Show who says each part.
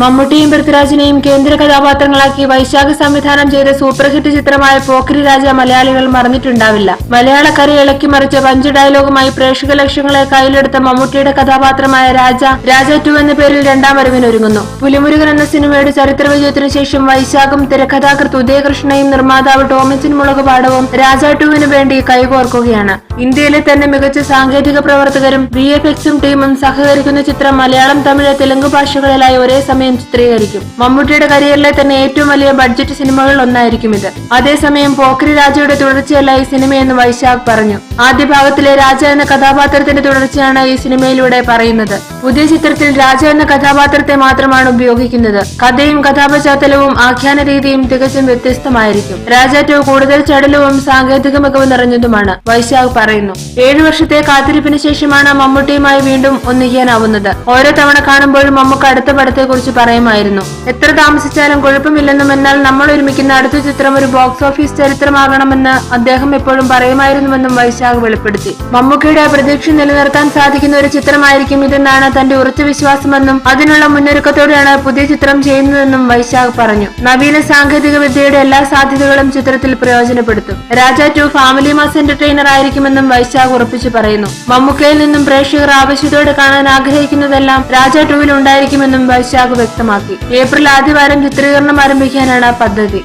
Speaker 1: മമ്മൂട്ടിയും പൃഥ്വിരാജിനെയും കേന്ദ്ര കഥാപാത്രങ്ങളാക്കി വൈശാഖ് സംവിധാനം ചെയ്ത സൂപ്പർഹിറ്റ് ചിത്രമായ പോക്കിരി രാജ മലയാളികൾ മറന്നിട്ടുണ്ടാവില്ല. മലയാളക്കര ഇളക്കി മറിച്ച പഞ്ച് ഡയലോഗുമായി പ്രേക്ഷക ലക്ഷ്യങ്ങളെ കയ്യിലെടുത്ത മമ്മൂട്ടിയുടെ കഥാപാത്രമായ രാജ രാജ ടു എന്ന പേരിൽ രണ്ടാം വരവിനൊരുങ്ങുന്നു. പുലിമുരുകൻ എന്ന സിനിമയുടെ ചരിത്ര വിജയത്തിനു ശേഷം വൈശാഖും തിരക്കഥാകൃത്ത് ഉദയകൃഷ്ണയും നിർമ്മാതാവ് ടോമിസിൻ മുളക് പാടവും രാജ ടുവിന് വേണ്ടി കൈകോർക്കുകയാണ്. ഇന്ത്യയിലെ തന്നെ മികച്ച സാങ്കേതിക പ്രവർത്തകരും വി എഫ് എക്സും ടീമും സഹകരിക്കുന്ന ചിത്രം മലയാളം തമിഴ് തെലുങ്ക് ഭാഷകളിലായി ഒരേ സമയം ചിത്രീകരിക്കും. മമ്മൂട്ടിയുടെ കരിയറിലെ തന്നെ ഏറ്റവും വലിയ ബഡ്ജറ്റ് സിനിമകളിൽ ഒന്നായിരിക്കും ഇത്. അതേസമയം പോക്രി രാജയുടെ തുടർച്ചയല്ല ഈ സിനിമയെന്ന് വൈശാഖ് പറഞ്ഞു. ആദ്യ ഭാഗത്തിലെ രാജ എന്ന കഥാപാത്രത്തിന്റെ തുടർച്ചയാണ് ഈ സിനിമയിലൂടെ പറയുന്നത്. പുതിയ ചിത്രത്തിൽ രാജ എന്ന കഥാപാത്രത്തെ മാത്രമാണ് ഉപയോഗിക്കുന്നത്. കഥയും കഥാപശ്ചാത്തലവും ആഖ്യാന രീതിയും തികച്ചും വ്യത്യസ്തമായിരിക്കും. രാജ കൂടുതൽ ചടലവും സാങ്കേതിക മികവ് നിറഞ്ഞതുമാണ് വൈശാഖ് പറയുന്നു. ഏഴു വർഷത്തെ കാത്തിരിപ്പിന് ശേഷമാണ് മമ്മൂട്ടിയുമായി വീണ്ടും ഒന്നിക്കാനാവുന്നത് ഓരോ തവണ കാണുമ്പോഴും മമ്മൂക്ക് അടുത്ത പടത്തെക്കുറിച്ച് പറയുമായിരുന്നു. എത്ര താമസിച്ചാലും കുഴപ്പമില്ലെന്നും എന്നാൽ നമ്മൾ ഒരുമിക്കുന്ന അടുത്ത ചിത്രം ഒരു ബോക്സ് ഓഫീസ് ചരിത്രമാകണമെന്ന് അദ്ദേഹം എപ്പോഴും പറയുമായിരുന്നുവെന്നും വൈശാഖ് വെളിപ്പെടുത്തി. മമ്മൂക്കയുടെ പ്രതീക്ഷ നിലനിർത്താൻ സാധിക്കുന്ന ഒരു ചിത്രമായിരിക്കും ഇതെന്നാണ് തന്റെ ഉറച്ച വിശ്വാസമെന്നും അതിനുള്ള മുന്നൊരുക്കത്തോടെയാണ് പുതിയ ചിത്രം ചെയ്യുന്നതെന്നും വൈശാഖ് പറഞ്ഞു. നവീന സാങ്കേതിക വിദ്യയുടെ എല്ലാ സാധ്യതകളും ചിത്രത്തിൽ പ്രയോജനപ്പെടുത്തും. Raja two family mass entertainer ആയിരിക്കുമെന്നും വൈശാഖ് ഉറപ്പിച്ചു പറയുന്നു. മമ്മൂക്കയിൽ നിന്നും പ്രേക്ഷകർ ആവശ്യത്തോടെ കാണാൻ ആഗ്രഹിക്കുന്നതെല്ലാം രാജ ടുവിൽ ഉണ്ടായിരിക്കുമെന്നും വൈശാഖ് വ്യക്തമാക്കി. ഏപ്രിൽ ആദ്യവാരം ചിത്രീകരണം ആരംഭിക്കാനാണ് പദ്ധതി.